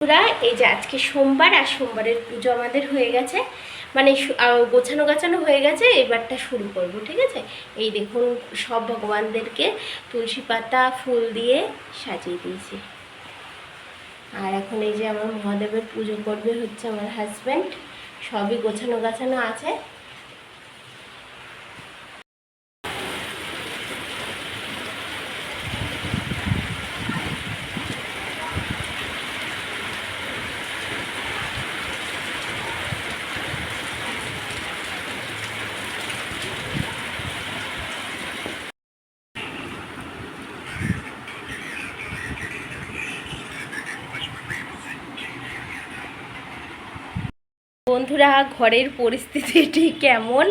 বন্ধুরা, এই যে আজকে সোমবার আর সোমবারের পুজো আমাদের হয়ে গেছে। মানে গোছানো গাছানো হয়ে গেছে, এবারটা শুরু করব, ঠিক আছে? এই দেখুন, সব ভগবানদেরকে তুলসী পাতা, ফুল দিয়ে সাজিয়ে দিয়েছি। আর এখন এই যে আমার মহাদেবের পুজো করবে হচ্ছে আমার হাজব্যান্ড সবই গোছানো গাছানো আছে। বন্ধুরা, ঘরের পরিস্থিতিটি কেমন?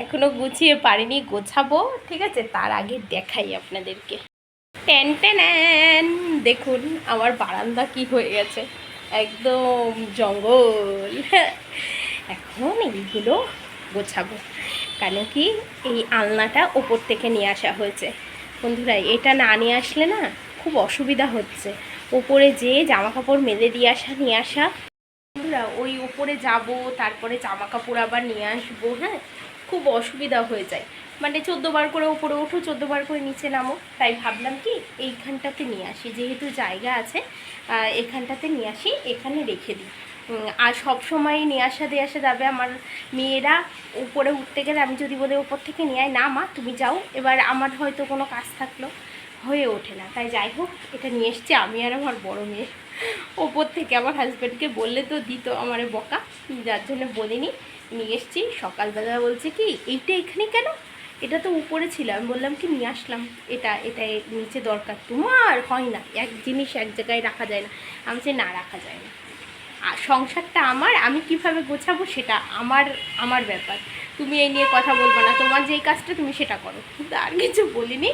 এখনও গুছিয়ে পারিনি, গোছাবো, ঠিক আছে? তার আগে দেখাই আপনাদেরকে। ট্যান ট্যান দেখুন আমার বারান্দা কি হয়ে গেছে। একদম জঙ্গল। এখন এইগুলো গোছাবো। কেন কি এই আলনাটা ওপর থেকে নিয়ে আসা হয়েছে। বন্ধুরা, এটা না নিয়ে আসলে না খুব অসুবিধা হচ্ছে। ওপরে যে জামা কাপড় মেলে দিয়ে আসা, নিয়ে আসা বন্ধুরা ওই উপরে যাব, তারপরে জামা কাপড় আবার নিয়ে আসব হ্যাঁ? খুব অসুবিধা হয়ে যায়। মানে বার করে ওপরে চোদ্দ বার করে নিচে নামো। তাই ভাবলাম কি, এইখানটাতে নিয়ে আসি। যেহেতু জায়গা আছে এখানটাতে নিয়ে আসি, এখানে রেখে দিই। আর সব সময় নিয়ে আসা দিয়ে আসা যাবে আমার মেয়েরা। উপরে উঠতে গেলে আমি যদি বলি উপর থেকে নিয়ে আয়, না মা, তুমি যাও। এবার আমার হয়তো কোনো কাজ থাকল, হয়ে ওঠে না। তাই যাই হোক, এটা নিয়ে এসছি আমি আর আমার বড় মেয়ে। ওপর থেকে আমার হাজব্যান্ডকে বললে তো দিত আমার বকা। যার জন্য বলিনি। নিয়ে এসছি। সকালবেলা বলছে কি, এইটা এখানে কেন? এটা তো উপরে ছিল। আমি বললাম কি, নিয়ে আসলাম। এটা এটা নিচে দরকার। তোমার হয় না। এক জিনিস এক জায়গায় রাখা যায় না। আমি বলছি, না, রাখা যায় না। আর সংসারটা আমার, আমি কীভাবে গোছাবো সেটা আমার আমার ব্যাপার। তুমি এই নিয়ে কথা বলব না। তোমার যেই কাজটা তুমি সেটা করো। কিন্তু আর কিছু বলিনি।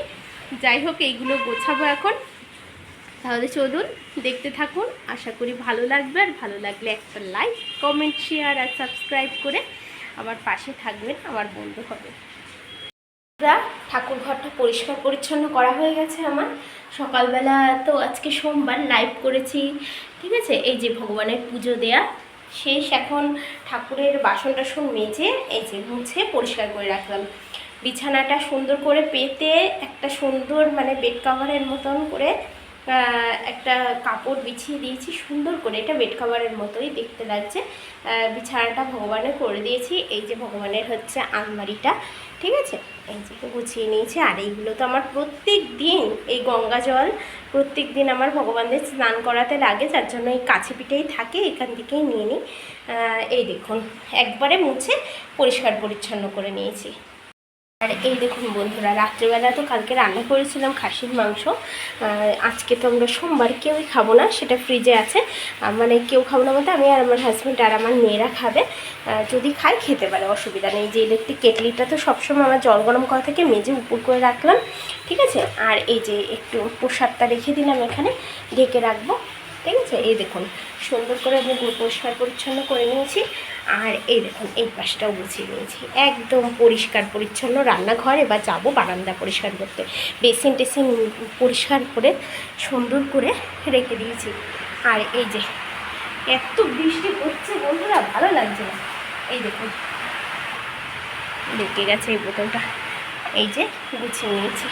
যাই হোক, এইগুলো গোছাবো এখন। তাহলে চলুন দেখতে থাকুন। আশা করি ভালো লাগবে আর ভালো লাগলে একটা লাইক কমেন্ট শেয়ার আর সাবস্ক্রাইব করে আমার পাশে থাকবেন, আমার বন্ধু হবে। ঠাকুর ঘরটা পরিষ্কার পরিচ্ছন্ন করা হয়ে গেছে আমার। সকালবেলা তো আজকে সোমবার লাইভ করেছি, ঠিক আছে? এই যে ভগবানের পুজো দেয়া, শেষ এখন ঠাকুরের বাসন টাসন মেজে এই যে মুছে পরিষ্কার করে রাখলাম। বিছানাটা সুন্দর করে পেতে একটা সুন্দর মানে বেড কাভারের মতন করে একটা কাপড় বিছিয়ে দিয়েছি, সুন্দর করে। এটা বেড কাভারের মতোই দেখতে লাগছে। বিছানাটা ভগবানের করে দিয়েছি। এই যে ভগবানের হচ্ছে আলমারিটা, ঠিক আছে? এই যে গুছিয়ে নিয়েছি। আর এইগুলো তো আমার প্রত্যেক দিন, এই গঙ্গা জল প্রত্যেক দিন আমার ভগবানদের স্নান করাতে লাগে। যার জন্য এই কাছে পিঠেই থাকে, এখান থেকেই নিয়ে নিই। এই দেখুন, একবারে মুছে পরিষ্কার পরিচ্ছন্ন করে নিয়েছি। আর এই দেখুন বন্ধুরা, রাত্রেবেলা তো কালকে রান্না করেছিলাম খাসির মাংস। আজকে তো আমরা সোমবার কেউই খাব না, সেটা ফ্রিজে আছে। মানে কেউ খাব না বলতে আমি আর আমার হাজব্যান্ড আর আমার মেয়েরা খাবে। যদি খাই, খেতে পারে, অসুবিধা নেই। যে ইলেকট্রিক কেটলিটা তো সবসময় আমার জল গরম করা থেকে মেজে উপর করে রাখলাম, ঠিক আছে? আর এই যে একটু প্রসাদটা রেখে দিলাম এখানে, ঢেকে রাখব। ঠিক আছে? এই দেখুন, সুন্দর করে আমি পুরো পরিষ্কার পরিচ্ছন্ন করে নিয়েছি। আর এই দেখুন, এই পাশটাও গুছিয়ে নিয়েছি। একদম পরিষ্কার পরিচ্ছন্ন রান্নাঘর এবার যাব বারান্দা পরিষ্কার করতে। বেসিন টেসিন পরিষ্কার করে সুন্দর করে রেখে দিয়েছি। আর এই যে, এত বৃষ্টি পড়ছে বন্ধুরা, ভালো লাগছে না। এই দেখুন লেগে গেছে এই বোতলটা। এই যে, গুছিয়ে নিয়েছি।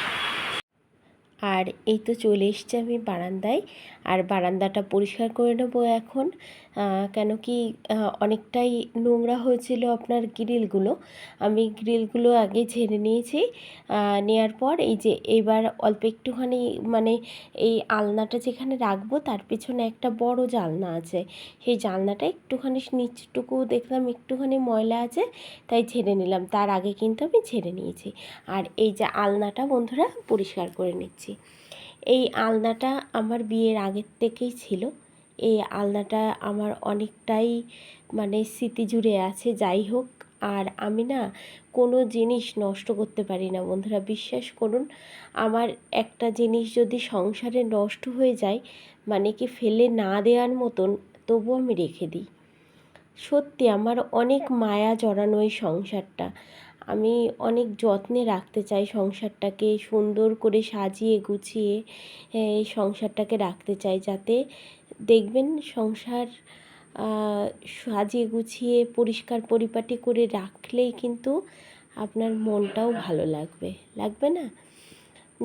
আর এই তো চলে এসছে আমি বারান্দায়। আর বারান্দাটা পরিষ্কার করে নেব এখন। কেন কি অনেকটাই নোংরা হয়েছিল আপনার গ্রিলগুলো। আমি গ্রিলগুলো আগে ঝেড়ে নিয়েছি। আহ, নেওয়ার পর এই যে এবার অল্প একটুখানি মানে এই আলনাটা যেখানে রাখব তার পিছনে একটা বড় জালনা আছে। সেই জালনাটা একটুখানি নিচটুকু দেখলাম একটুখানি ময়লা আছে তাই ঝেড়ে নিলাম। তার আগে কিন্তু আমি ঝেড়ে নিয়েছি। আর এই যে আলনাটা বন্ধুরা পরিষ্কার করে নিচ্ছি। এই আলনাটা আমার বিয়ের আগের থেকেই ছিল। এই আলনাটা আমার অনেকটাই মানে স্মৃতি জুড়ে আছে, যাই হোক। আর আমি না কোনো জিনিস নষ্ট করতে পারি না, বন্ধুরা। বিশ্বাস করুন, আমার একটা জিনিস যদি সংসারে নষ্ট হয়ে যায় মানে কি ফেলে না দেওয়ার মতন, তবু আমি রেখে দিই। সত্যি, আমার অনেক মায়া জড়ানো এই সংসারটা। আমি অনেক যত্নে রাখতে চাই সংসারটাকে, সুন্দর করে সাজিয়ে গুছিয়ে সংসারটাকে রাখতে চাই যাতে দেখবেন সংসার সাজিয়ে গুছিয়ে, পরিষ্কার পরিপাটি করে রাখলেই কিন্তু আপনার মনটাও ভালো লাগবে। লাগবে না?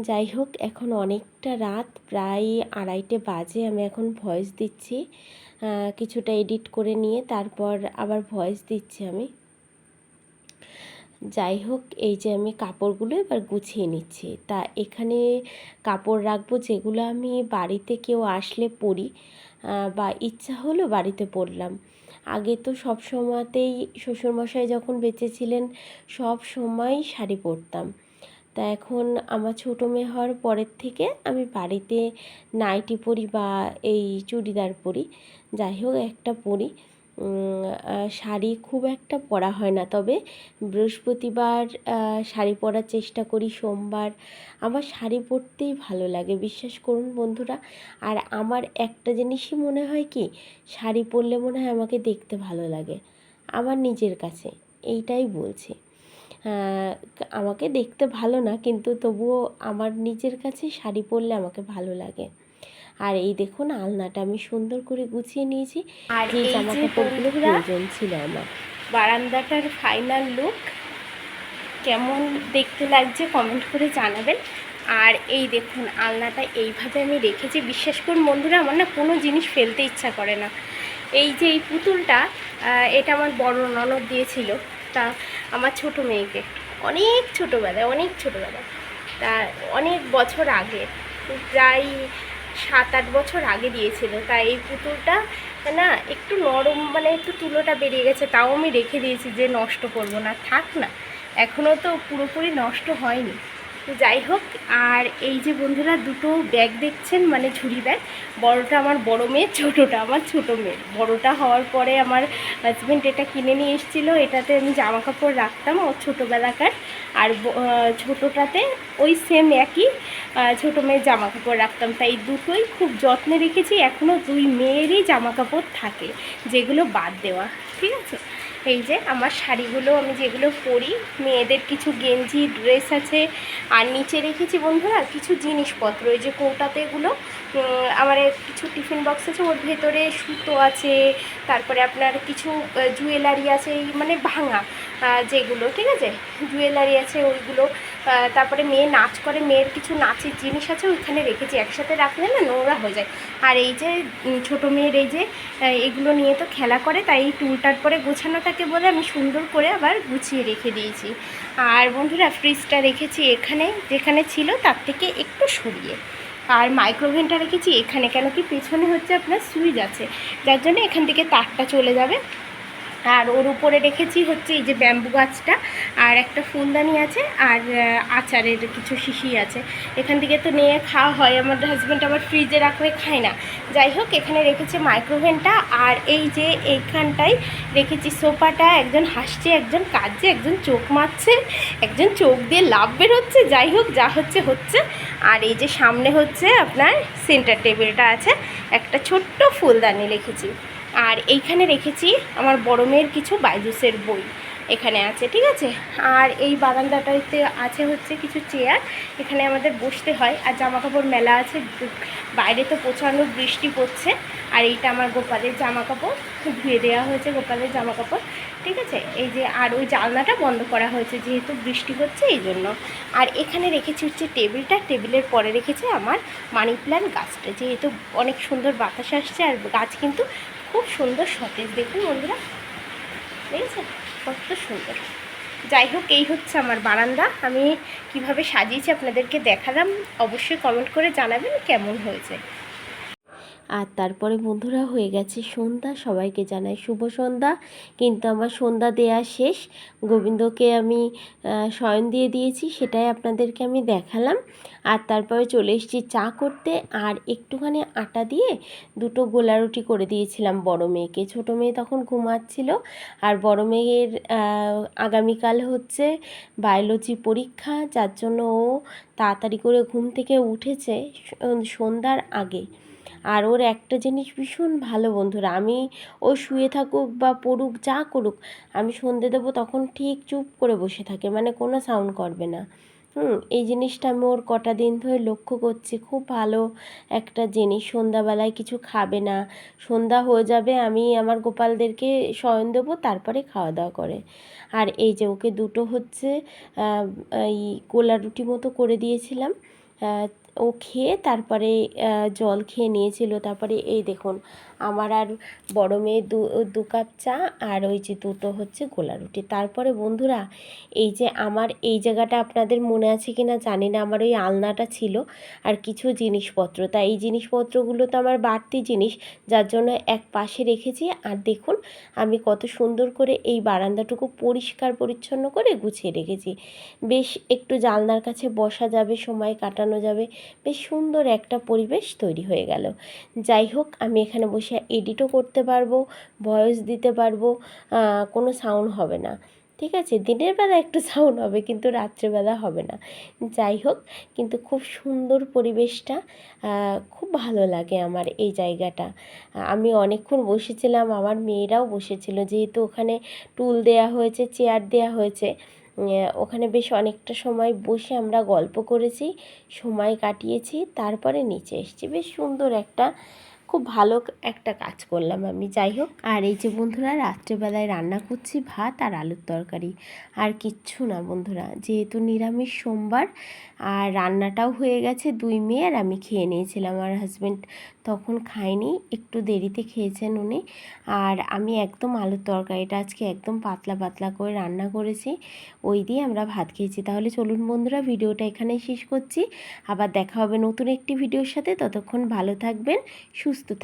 যাই হোক, এখন অনেকটা রাত, প্রায় আড়াইটে বাজে, আমি এখন ভয়েস দিচ্ছি। কিছুটা এডিট করে নিয়ে তারপর আবার ভয়েস দিচ্ছি আমি। যাই হোক, এই যে আমি কাপড়গুলো এবার গুছিয়ে নিচ্ছি। তা এখানে কাপড় রাখব যেগুলো আমি বাড়িতে কেউ আসলে পরি বা ইচ্ছা হলো বাড়িতে পরলাম। আগে তো সব সময়তেই শ্বশুরমশাই যখন বেঁচে ছিলেন, সব সময় শাড়ি পরতাম। তা এখন আমার ছোটো মেয়ে হওয়ার পরের থেকে আমি বাড়িতে নাইটি পরি বা এই চুড়িদার পরি। যাই হোক, একটা পরি। শাড়ি খুব একটা পরা হয় না। তবে বৃহস্পতিবার শাড়ি পরার চেষ্টা করি সোমবার। আমার শাড়ি পরতেই ভালো লাগে, বিশ্বাস করুন বন্ধুরা। আর আমার একটা জিনিসই মনে হয় কি, শাড়ি পরলে মনে হয় আমাকে দেখতে ভালো লাগে, আমার নিজের কাছে, এইটাই বলছি। আমাকে দেখতে ভালো না, কিন্তু তবুও আমার নিজের কাছে শাড়ি পরলে আমাকে ভালো লাগে। আর এই দেখুন আলনাটা আমি সুন্দর করে গুছিয়ে নিয়েছি। আর এই জামা কাপড়গুলো প্রয়োজন ছিল আমার। বারান্দাটার ফাইনাল লুক কেমন দেখতে লাগছে কমেন্ট করে জানাবেন। আর এই দেখুন আলনাটা এইভাবে আমি রেখেছি। বিশ্বাস করুন বন্ধুরা আমার না কোনো জিনিস ফেলতে ইচ্ছা করে না। এই যে এই পুতুলটা এটা আমার বড় ননদ দিয়েছিল। তা আমার ছোট মেয়েকে। অনেক ছোটোবেলায় অনেক ছোটোবেলায়। তা অনেক বছর আগে প্রায় সাত আট বছর আগে দিয়েছিল। তাই এই পুতুলটা না একটু নরম মানে একটু তুলোটা বেরিয়ে গেছে, তাও আমি রেখে দিয়েছি যে নষ্ট করব না। থাক না এখনও তো পুরোপুরি নষ্ট হয়নি। তো যাই হোক, আর এই যে বন্ধুরা দুটো ব্যাগ দেখছেন মানে ঝুড়ি ব্যাগ বড়টা আমার বড় মেয়ে ছোটোটা আমার ছোটো মেয়ে বড়টা হওয়ার পরে আমার হাজব্যান্ড এটা কিনে নিয়ে এসেছিল, এটাতে আমি জামা কাপড় রাখতাম ওর ছোটোবেলাকার। আর ছোটোটাতে ওই সেম একই ছোটো মেয়ের জামা কাপড় রাখতাম। তাই দুটোই খুব যত্নে রেখেছি এখনও দুই মেয়েরই জামা কাপড় থাকে, যেগুলো বাদ দেওয়া। ঠিক আছে? এই যে আমার শাড়িগুলো আমি যেগুলো পরি, মেয়েদের কিছু গেঞ্জি, ড্রেস আছে, আর নিচে রেখেছি বন্ধুরা কিছু জিনিসপত্র, এই যে কৌটাতে এগুলো আমার কিছু টিফিন বক্স আছে, ওর ভেতরে সুতো আছে, তারপরে আপনার কিছু জুয়েলারি আছে মানে ভাঙা যেগুলো, ঠিক আছে? জুয়েলারি আছে, ওইগুলো তারপরে মেয়ে নাচ করে, মেয়ের কিছু নাচের জিনিস আছে, ওইখানে রেখেছি, একসাথে রাখলে না নোংরা হয়ে যায়। আর এই যে ছোটো মেয়ের এই যে এগুলো নিয়ে তো খেলা করে, তাই এই টুলটার পরে গোছানো থাকে বলে আমি সুন্দর করে আবার গুছিয়ে রেখে দিয়েছি। আর বন্ধুরা ফ্রিজটা রেখেছি এখানে, যেখানে ছিল তার থেকে একটু সরিয়ে। আর মাইক্রোওভেনটা রেখেছি এখানে, কেন কি পেছনে হচ্ছে আপনার সুইচ আছে, যার জন্য এখান থেকে তারটা চলে যাবে। আর ওর উপরে রেখেছি হচ্ছে এই যে ব্যাম্বু গাছটা আর একটা ফুলদানি আছে আর আচারের কিছু শিশি আছে। এখান থেকে তো নিয়ে খাওয়া হয়, আমার হাজব্যান্ড আবার ফ্রিজে রাখলে খায় না। যাই হোক, এখানে রেখেছি মাইক্রোওভেনটা আর এই যে এইখানটায় রেখেছি সোফাটা, একজন হাসছে, একজন কাঁদছে, একজন চোখ মারছে, একজন চোখ দিয়ে লাভ বেরোচ্ছে, যাই হোক, যা হচ্ছে হচ্ছে। আর এই যে সামনে হচ্ছে আপনার সেন্টার টেবিলটা আছে, একটা ছোট্ট ফুলদানি রেখেছি। আর এইখানে রেখেছি আমার বড় মেয়ের কিছু বাইজুসের বই এখানে আছে, ঠিক আছে? আর এই বারান্দাটাতে আছে হচ্ছে কিছু চেয়ার, এখানে আমাদের বসতে হয়। আর জামা কাপড় মেলা আছে, বাইরে তো প্রচণ্ড বৃষ্টি পড়ছে। আর এইটা আমার গোপালের জামা কাপড় ধুয়ে দেওয়া হয়েছে গোপালের জামা কাপড় ঠিক আছে? এই যে, আর ওই জানলাটা বন্ধ করা হয়েছে যেহেতু বৃষ্টি হচ্ছে, এই জন্য। আর এখানে রেখেছি হচ্ছে টেবিলটা, টেবিলের পরে রেখেছি আমার মানি প্ল্যান্ট গাছটা। যেহেতু অনেক সুন্দর বাতাস আসছে, আর গাছ কিন্তু খুব সুন্দর সতেজ দেখুন বন্ধুরা। দেখেছেন কত সুন্দর। যাই হোক, এই হচ্ছে আমার বারান্দা। আমি কীভাবে সাজিয়েছি আপনাদেরকে দেখালাম। অবশ্যই কমেন্ট করে জানাবেন কেমন হয়েছে। আর তারপরে বন্ধুরা হয়ে গেছে সন্ধ্যা। সবাইকে জানাই শুভ সন্ধ্যা। কিন্তু আমার সন্ধ্যা দেয়া শেষ। গোবিন্দকে আমি শয়ন দিয়ে দিয়েছি, সেটাই আপনাদেরকে আমি দেখালাম। আর তারপরে চলে এসেছি চা করতে। আর একটুখানি আটা দিয়ে দুটো গোলা রুটি করে দিয়েছিলাম বড় মেয়েকে। ছোটো মেয়ে তখন ঘুমাচ্ছিল। আর বড় মেয়ের আগামীকাল হচ্ছে বায়োলজি পরীক্ষা। যার জন্য ও তাড়াতাড়ি করে ঘুম থেকে উঠেছে সন্ধ্যার আগে। আর ওর একটা জিনিস ভীষণ ভালো, বন্ধুরা। আমি ও শুয়ে থাকুক বা পড়ুক, যা করুক, আমি সন্ধে দেবো তখন ঠিক চুপ করে বসে থাকে মানে কোনো সাউন্ড করবে না। হুম, এই জিনিসটা আমি ওর কটা দিন ধরে লক্ষ্য করছি। খুব ভালো একটা জিনিস, সন্ধ্যাবেলায় কিছু খাবে না। সন্ধ্যা হয়ে যাবে, আমি আমার গোপালদেরকে শয়ন দেবো, তারপরে খাওয়া দাওয়া করে। আর এই যে ওকে দুটো হচ্ছে এই গোলা রুটি মতো করে দিয়েছিলাম ও খেয়ে তারপরে জল খেয়ে নিয়েছিল। তারপরে এই দেখুন আমার আর বড় মেয়ে দু দু কাপ চা আর ওই যে দুটো হচ্ছে গোলা রুটি। তারপরে বন্ধুরা, এই যে আমার এই জায়গাটা আপনাদের মনে আছে কি না জানি না, আমার ওই আলনাটা ছিল আর কিছু জিনিসপত্র। তাই এই জিনিসপত্রগুলো তো আমার বাড়তি জিনিস, যার জন্য এক পাশে রেখেছি। আর দেখুন, আমি কত সুন্দর করে এই বারান্দাটুকু পরিষ্কার পরিচ্ছন্ন করে গুছিয়ে রেখেছি। বেশ একটু জানলার কাছে বসা যাবে, সময় কাটানো যাবে। বেশ সুন্দর একটা পরিবেশ তৈরি হয়ে গেল। যাই হোক, আমি এখানে বসে এডিটও করতে পারব ভয়েস দিতে পারব কোনো সাউন্ড হবে না। ঠিক আছে? দিনের বেলা একটু সাউন্ড হবে, কিন্তু রাত্রেবেলা হবে না। যাই হোক, কিন্তু খুব সুন্দর পরিবেশটা খুব ভালো লাগে আমার এই জায়গাটা। আমি অনেকক্ষণ বসেছিলাম, আমার মেয়েরাও বসেছিল, যেহেতু ওখানে টুল দেয়া হয়েছে চেয়ার দেয়া হয়েছে ওখানে বেশ অনেকটা সময় বসে আমরা গল্প করেছি, সময় কাটিয়েছি, তারপরে নিচে এসেছি। বেশ সুন্দর একটা খুব ভালো একটা কাজ করলাম আমি, যাই হোক। আর এই যে বন্ধুরা, রাত্রেবেলায় রান্না করছি ভাত আর আলুর তরকারি। আর কিচ্ছু না বন্ধুরা, যেহেতু নিরামিষ সোমবার, আর রান্নাটাও হয়ে গেছে দুই মেয়ে আর আমি খেয়ে নিয়েছিলাম। আর হাজব্যান্ড তখন খায়নি, একটু দেরিতে খেয়েছেন উনি। আর আমি একদম আলুর তরকারিটা আজকে একদম পাতলা পাতলা করে রান্না করেছি, ওই দিয়ে আমরা ভাত খেয়েছি। তাহলে চলুন বন্ধুরা, ভিডিওটা এখানেই শেষ করছি। আবার দেখা হবে নতুন একটি ভিডিওর সাথে, ততক্ষণ ভালো থাকবেন, সুস্থ থাকবেন